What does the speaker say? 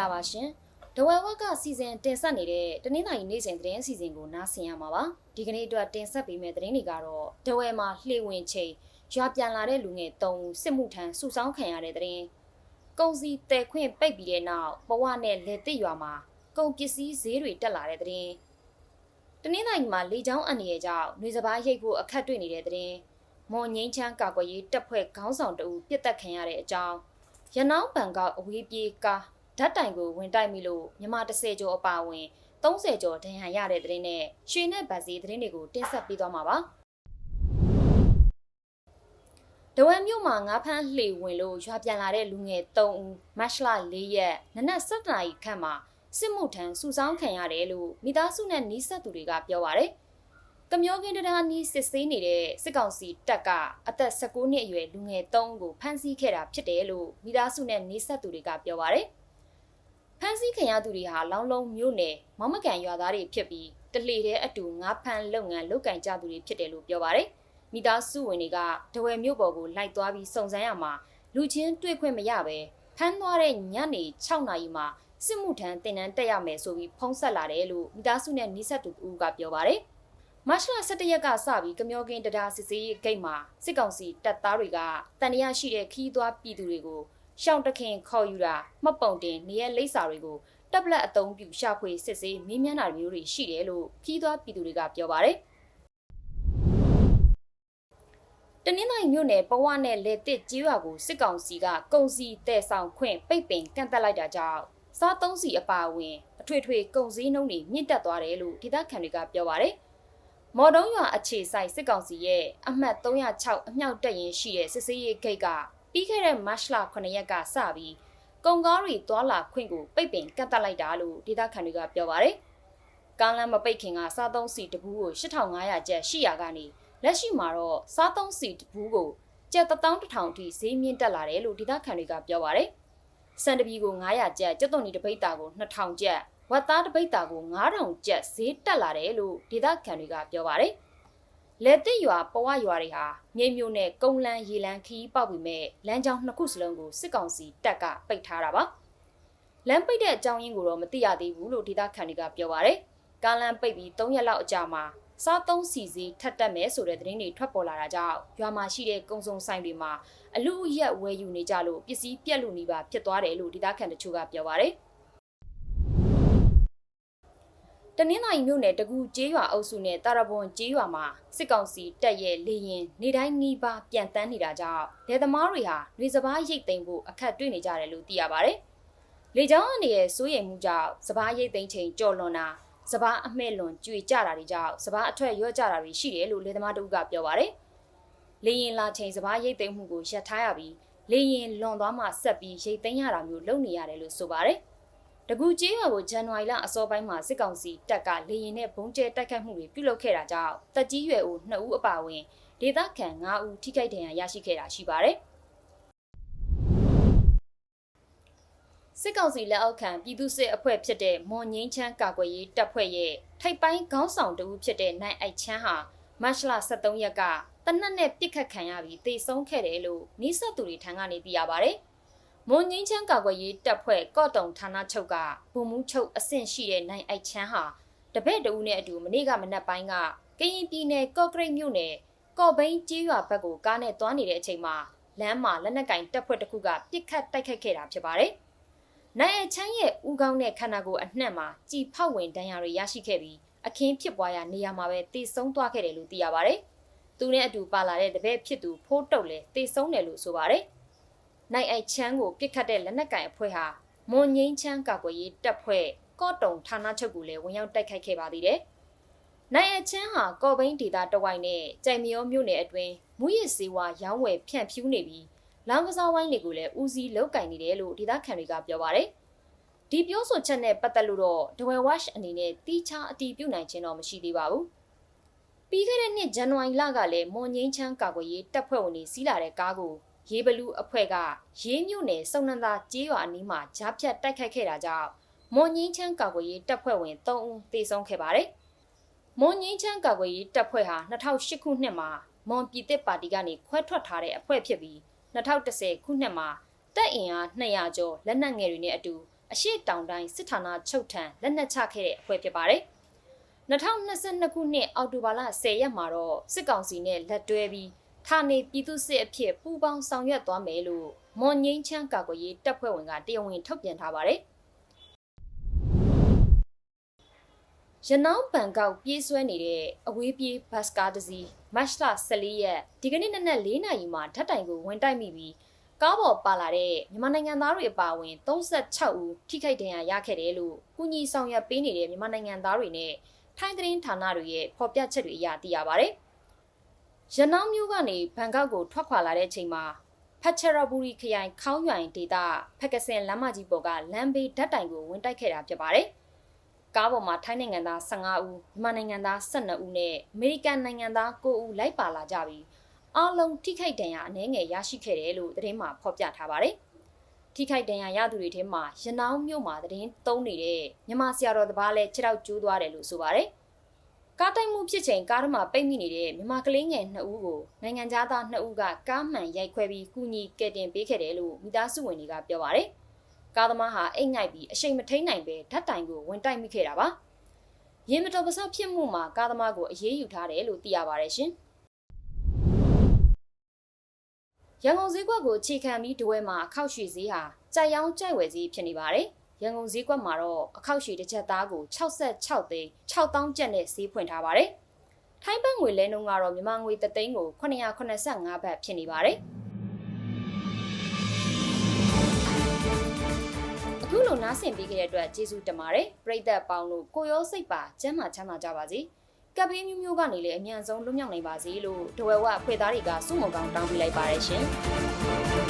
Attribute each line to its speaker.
Speaker 1: ္ဂလာပါရှင်။ဒဝဲဝက်ကစီစဉ်တင်ဆက်နေတဲ့တနင်္လာရီနေ့စဉ်သတင်းအစီအစဉ်ကိုနားဆင်ရမှာပါ။ဒီကနေ့အတွက်တင်ဆက်ပေးမယ့်သတင်းတွေကတော့ဒဝဲမှာလှေဝင်ချိန်ရွာပြန်လာတဲ့လူငယ်၃ဦးစစ်မှုထမ်းစုဆောင်းခံရတဲ့သတင်း။ကုန်စည်တဲခွင့်ပိတ်ပြီးတဲ့နောက်ဘဝနဲ့လေတစ်ရွာမှာကုန်ပစ္စည်းဈေးတွေတက်လာတဲ့သတင်း။တနင်္လာရီမှာလေချောင်းအန်ရကြောင့်နှွေစပားရိတ်ဖို့အခက်တွေ့နေတဲ့သတင်း။မော်ငိမ့်ချမ်းကာကွယ်ရေးတပ်ဖွဲ့ခေါင်းဆောင်တအူပြစ်တက်ခံရတဲ့အကြောင်းရနောင်းဘန်ကောက်အဝေးပြေးကား ဓာတ်တိုင်ကိုဝင်တိုက်မိလို့မြမ30ကျော်အပါအဝင်30ကျော်ဒဏ်ရာရတဲ့သတင်းနဲ့ရွှေနဲ့ဗတ်စီသတင်းတွေကိုတင်ဆက်ပေးသွားမှာပါ။ဒဝဲမြို့မှာငါးဖမ်းလှေဝင်လို့ရွာပြန်လာတဲ့လူငယ်3ဦးမတ်လ4ရက်နနက်7:00နာရီခန့်မှာစစ်မှုထမ်းစုဆောင်းခံရတယ်လို့မိသားစုနဲ့နီးစပ်သူတွေကပြောပါရယ်။ကမျောကင်းတရားနီးစစ်ဆေးနေတဲ့စစ်ကောင်စီတပ်ကအသက်16နှစ်အရွယ်လူငယ်3ဦးကိုဖမ်းဆီးခဲ့တာဖြစ်တယ်လို့မိသားစုနဲ့နီးစပ်သူတွေကပြောပါရယ်။ ဖမ်းဆီးခံရသူတွေဟာလောင်းလုံးမြို့နယ်မောင်မကန်ရွာသားတွေဖြစ်ပြီးတလှေတဲ့အတူငါးဖမ်းလုပ်ငန်းလုပ်ကင်ကြသူတွေဖြစ်တယ်လို့ပြောပါရယ်။မိသားစုဝင်တွေကဒဝယ်မြို့ပေါ်ကိုလိုက်သွားပြီးစုံစမ်းရမှာလူချင်းတွေ့ခွင့်မရပဲဖမ်းသွားတဲ့ညနေ6နာရီမှာစစ်မှုထမ်းတင်နန်းတက်ရမယ်ဆိုပြီးဖုံးဆက်လာတယ်လို့မိသားစုနဲ့နီးစပ်သူဦးကပြောပါရယ်။မတ်လ17ရက်ကစပြီးကမျောကင်းတရားစစ်စေးဂိတ်မှာစစ်ကောင်စီတပ်သားတွေကတန်ရရှိတဲ့ခီးသွွားပြည်သူတွေကို ရှောင်းတခင်ခေါ်ယူတာမှတ်ပုံတင်နေရလိပ်စာတွေကိုတပ်လက်အုံပြူရှာဖွေစစ်ဆေးမင်းမြန်းတာမျိုးတွေရှိတယ်လို့ခီးသွွားပြည်သူတွေကပြောပါတယ်တနင်္လာရီမြို့နယ်ပဝနဲ့လေတစ်ကြီးရွာကိုစစ်ကောင်စီကကုံစီတဲဆောင်ခွင့်ပိတ်ပင်ကန့်သက်လိုက်တာကြောင့်စားသုံးစီအပါအဝင်အထွေထွေကုံစည်းနှုံးတွေမြင့်တက်သွားတယ်လို့ဒေသခံတွေကပြောပါတယ်။မော်တုံးရွာအခြေဆိုင်စစ်ကောင်စီရဲ့အမှတ်306အမြောက်တက်ရင်ရှိတဲ့စစ်စေးရေးဂိတ်က ပြီးခဲ့တဲ့မတ်လ9ရက်ကစပြီးကုန်ကားတွေတွာလာခွင့်ကိုပိတ်ပင်ကန့်သတ်လိုက်တာလို့ဒေသခံတွေကပြောပါတယ်။ကားလမ်းမပိတ်ခင်ကစားသုံးစီတပူးကို8500ကျပ်ရှိရာကနေလက်ရှိမှာတော့စားသုံးစီတပူးကိုကျပ်1000အထိဈေးမြင့်တက်လာတယ်လို့ဒေသခံတွေကပြောပါတယ်။စံတပီကို900ကျပ်ကျက်သွန်ဒီတပိတ်တာကို2000ကျပ်ဝက်သားတပိတ်တာကို9000ကျပ်ဈေးတက်လာတယ်လို့ဒေသခံတွေကပြောပါတယ်။ လက်တစ်ရွာပဝရွာတွေဟာမြိတ်မြို့နဲ့ကုန်းလန်းရေလန်းခီးပေါက်ပြီးမဲ့လမ်းကြောင်းနှစ်ခုစလုံးကိုစစ်ကောင်စီတပ်ကပိတ်ထားတာပါလမ်းပိတ်တဲ့အကြောင်းရင်းကိုတော့မသိရသေးဘူးလို့ဒေသခံတွေကပြောပါရယ်ကားလမ်းပိတ်ပြီး3ရက်လောက်အကြာမှာစားသုံးစီစီထပ်တက်မယ်ဆိုတဲ့သတင်းတွေထွက်ပေါ်လာတာကြောင့်ရွာမှာရှိတဲ့ကုံစုံဆိုင်တွေမှာအလူအရက်ဝယ်ယူနေကြလို့ပစ္စည်းပြက်လူနေပါဖြစ်သွားတယ်လို့ဒေသခံတချို့ကပြောပါရယ် တနင်္လာရီမြို့နယ်တကူကျေးရွာအုပ်စုနဲ့တာရဘွန်ကျေးရွာမှာစစ်ကောင်စီတပ်ရဲ့လေရင်နေတိုင်းနီးပါးပြန်တန်းနေတာကြောင့်လယ်သမားတွေဟာနေစပားရိတ်သိမ်းဖို့အခက်တွေ့နေကြတယ်လို့သိရပါဗျ။လေကြောင်းအနေနဲ့စိုးရိမ်မှုကြောင့်စပားရိတ်သိမ်းချိန်ကြော်လွန်တာစပားအမှဲ့လွန်ကြွေကြတာတွေကြောင့်စပားအထွက်ရော့ကြတာတွေရှိတယ်လို့လယ်သမားတို့ကပြောပါဗျ။လေရင်လာချိန်စပားရိတ်သိမ်းမှုကိုရပ်ထားရပြီးလေရင်လွန်သွားမှဆက်ပြီးရိတ်သိမ်းရတာမျိုးလုပ်နေရတယ်လို့ဆိုပါတယ်။ တကူကျေးရွာကိုဇန်နဝါရီလအစောပိုင်းမှာစစ်ကောင်စီတပ်ကလေရင်နဲ့ဘုံကျဲတိုက်ခတ်မှုတွေပြုလုပ်ခဲ့တာကြောင့်တက်ကြီးရွယ်ဦး2ဦးအပါအဝင်ဒေသခံ9ဦးထိခိုက်ဒဏ်ရာရရှိခဲ့တာရှိပါတယ်စစ်ကောင်စီလက်အောက်ခံပြည်သူ့စစ်အဖွဲ့ဖြစ်တဲ့မွန်ငင်းချမ်းကာကွယ်ရေးတပ်ဖွဲ့ရဲ့ထိုက်ပိုင်းခေါင်းဆောင်တဦးဖြစ်တဲ့နိုင်အိုက်ချမ်းဟာမတ်လ23ရက်ကတနက်နဲ့ပြစ်ခတ်ခံရပြီးတေဆုံးခဲ့တယ်လို့နီးစပ်သူတွေထံကနေသိရပါတယ်။ မွန်ငင်းချမ်းကာကွယ်ရေးတပ်ဖွဲ့ကော့တုံဌာနချုပ်ကဗိုလ်မှူးချုပ်အဆင့်ရှိတဲ့နိုင်အိုက်ချမ်းဟာတပည့်တဦးနဲ့အတူမနေ့ကမနက်ပိုင်းကကရင်ပြည်နယ်ကော့ဂရိတ်မြို့နယ်ကော့ဘိန်းကျေးရွာဘက်ကိုကားနဲ့သွားနေတဲ့အချိန်မှာလမ်းမှာလက်နက်ကင်တပ်ဖွဲ့တစ်ခုကပစ်ခတ်တိုက်ခိုက်ခဲ့တာဖြစ်ပါတယ်။နိုင်အချမ်းရဲ့ဦးခေါင်းနဲ့ခန္ဓာကိုယ်အနှံ့မှာကြည်ဖောက်ဝင်ဒဏ်ရာတွေရရှိခဲ့ပြီးအခင်းဖြစ်ပွားရာနေရာမှာပဲတေဆုံးသွားခဲ့တယ်လို့သိရပါတယ်။သူနဲ့အတူပါလာတဲ့တပည့်ဖြစ်သူဖိုးတုတ်လည်းတေဆုံးတယ်လို့ဆိုပါတယ်။ နိုင်အိုက်ချမ်းကိုပြစ်ခတ်တဲ့လက်နက်ကင်အဖွဲ့ဟာမွန်ငိမ့်ချမ်းကာကွယ်ရေးတပ်ဖွဲ့ကော့တုံဌာနချုပ်ကိုလည်းဝင်ရောက်တိုက်ခိုက်ခဲ့ပါသေးတယ်။နိုင်အိုက်ချမ်းဟာကော့ဘိန်းဒေသတဝိုင်းနဲ့ကြိုင်မရောမြို့နယ်အတွင်းမူရစ်စေဝါရောင်းဝယ်ဖြန့်ဖြူးနေပြီးလောင်ကစားဝိုင်းတွေကိုလည်းဦးစီးလုတ်ကင်နေတယ်လို့ဒေသခံတွေကပြောပါတယ်။ဒီပြောဆိုချက်နဲ့ပတ်သက်လို့တော့ဒဝဲဝက်အနေနဲ့တီးခြားအတီးပြုတ်နိုင်ခြင်းတော့မရှိသေးပါဘူး။ပြီးခဲ့တဲ့နှစ်ဇန်နဝါရီလကလည်းမွန်ငိမ့်ချမ်းကာကွယ်ရေးတပ်ဖွဲ့ဝင်တွေစီးလာတဲ့ကားကို ရေးဘလူးအဖွဲ့ကရေးမြို့နယ်စုံနန္သာကျေးရွာအနီးမှာကြားဖြတ်တိုက်ခိုက်ခဲ့တာကြောင့်မွန်ငင်းချမ်းကာကွယ်ရေးတပ်ဖွဲ့ဝင်3ဦးသေဆုံးခဲ့ပါတယ်။မွန်ငင်းချမ်းကာကွယ်ရေးတပ်ဖွဲ့ဟာ2008ခုနှစ်မှာမွန်ပြည်သစ်ပါတီကနေခွဲထွက်ထားတဲ့အဖွဲ့ဖြစ်ပြီး2010ခုနှစ်မှာတပ်အင်အား200ကျော်လက်နက်ငယ်တွေနဲ့အတူအရှိတောင်တိုင်းစစ်ဌာနချုပ်ထံလက်နက်ချခဲ့တဲ့အဖွဲ့ဖြစ်ပါတယ်။2022ခုနှစ်အောက်တိုဘာလ10ရက်မှာတော့စစ်ကောင်စီနဲ့လက်တွဲပြီး ဌာနေပြည်သူစစ်အဖြစ်ပူးပေါင်းဆောင်ရွက်သွားမယ်လို့မွန်ငိမ့်ချမ်းကာကွယ်ရေးတပ်ဖွဲ့ဝင်ကတရားဝင်ထုတ်ပြန်ထားပါတယ်။ရနောင်းဘန်ကောက်ပြေးဆွဲနေတဲ့အဝေးပြေးဘတ်စကားတစ်စီးမတ်လ14ရက်ဒီကနေ့နနက်4နာရီမှာဓာတ်တိုင်ကိုဝင်တိုက်မိပြီးကားပေါ်ပါလာတဲ့မြန်မာနိုင်ငံသားတွေအပါအဝင်36ဦးထိခိုက်ဒဏ်ရာရခဲ့တယ်လို့ကုညီဆောင်ရွက်ပေးနေတဲ့မြန်မာနိုင်ငံသားတွေနဲ့ထိုင်းသတင်းဌာနတွေရဲ့ဖော်ပြချက်တွေအရသိရပါဗျ။ ရနောင်းမြို့ကနေဘန်ကောက်ကိုထွက်ခွာလာတဲ့အချိန်မှာဖတ်ချရဘူရီခရိုင်ခေါင်းရွိုင်ဒေသဖက်ကစင်လမ်းမကြီးပေါ်ကလမ်းဘေးဓာတ်တိုင်ကိုဝင်တိုက်ခဲ့တာဖြစ်ပါတယ်။ကားပေါ်မှာထိုင်းနိုင်ငံသား15ဦးမြန်မာနိုင်ငံသား12ဦးနဲ့အမေရိကန်နိုင်ငံသား9ဦးလိုက်ပါလာကြပြီးအားလုံးထိခိုက်ဒဏ်ရာအနည်းငယ်ရရှိခဲ့တယ်လို့သတင်းမှာဖော်ပြထားပါတယ်။ထိခိုက်ဒဏ်ရာရသူတွေထဲမှာရနောင်းမြို့မှာသတင်းသုံးနေတဲ့မြန်မာဆရာတော်တပားလည်းခြေထောက်ကျိုးသွားတယ်လို့ဆိုပါတယ်။ ကားတိုက်မှုဖြစ်ချိန်ကားထဲမှာပိတ်မိနေတဲ့မြန်မာကလေးငယ်2ဦးကိုနိုင်ငံသား2ဦးကကားမှန်ရိုက်ခွဲပြီးကူညီကယ်တင်ပေးခဲ့တယ်လို့မိသားစုဝင်တွေကပြောပါတယ်။ကားသမားဟာအိတ်ငိုက်ပြီးအချိန်မထိန်နိုင်ပဲဓာတ်တိုင်ကိုဝင်တိုက်မိခဲ့တာပါ။ရင်မတော်ပစဖြစ်မှုမှာကားသမားကိုအရေးယူထားတယ်လို့သိရပါတယ်ရှင်။ရန်ကုန်ဈေးကွက်ကိုခြေခံပြီးဒဝဲမှာအခောက်ရွှေဈေးဟာကြိုက်ရောင်းကြိုက်ဝယ်ဈေးဖြစ်နေပါတယ်။ ရန်ကုန်ဈေးကွက်မှာတော့အခောက်ရွှေတစ်ချက်သားကို66သိန်း6000ကျပ်နဲ့ဈေးဖွင့်ထားပါတယ်။ထိုင်းဘတ်ငွေလဲနှုန်းကတော့မြန်မာငွေ3သိန်းကို985ဘတ်ဖြစ်နေပါတယ်။အခုလိုနားဆင်ပေးခဲ့တဲ့အတွက်ကျေးဇူးတင်ပါတယ်။ပရိသတ်ပေါင်းလို့ကိုရောစိတ်ပါကျမ်းမာချမ်းသာကြပါစေ။ကပ်ဘေးမျိုးမျိုးကနေလည်းအမြန်ဆုံးလွတ်မြောက်နိုင်ပါစေလို့ဒဝဲဝအဖွဲ့သားတွေကစုမုံကောင်းတောင်းပေးလိုက်ပါတယ်ရှင်။